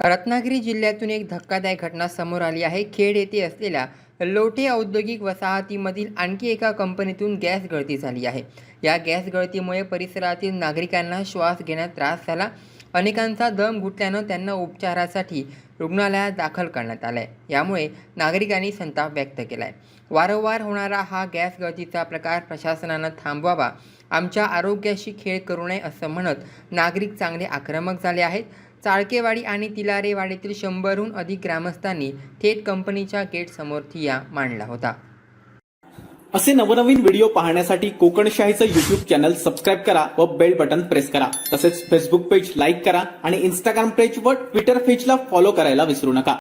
रत्नागिरी जिल्ह्यातून एक धक्कादायक घटना समोर आली आहे. खेड येथे असलेल्या लोटे औद्योगिक वसाहतीमधील आणखी एका कंपनीतून गॅस गळती झाली आहे. या गॅस गळतीमुळे परिसरातील नागरिकांना श्वास घेण्यात त्रास झाला. अनेकांचा दम घुटल्यानं त्यांना उपचारासाठी रुग्णालयात दाखल करण्यात आलं आहे यामुळे नागरिकांनी संताप व्यक्त केला आहे वारंवार होणारा हा गॅस गळतीचा प्रकार प्रशासनानं थांबवावा. आमच्या आरोग्याशी खेळ करू नये असं म्हणत नागरिक चांगले आक्रमक झाले आहेत. चाळकेवाडी आणि तिलारेवाडीतील शंभरहून अधिक ग्रामस्थांनी थेट कंपनीच्या गेट समोर ठिय्या मांडला होता. असे नवनवीन व्हिडिओ पाहण्यासाठी कोकणशाहीचं युट्यूब चॅनल सबस्क्राईब करा व बेल बटन प्रेस करा. तसेच फेसबुक पेज लाईक करा आणि इंस्टाग्राम पेज व ट्विटर पेजला फॉलो करायला विसरू नका.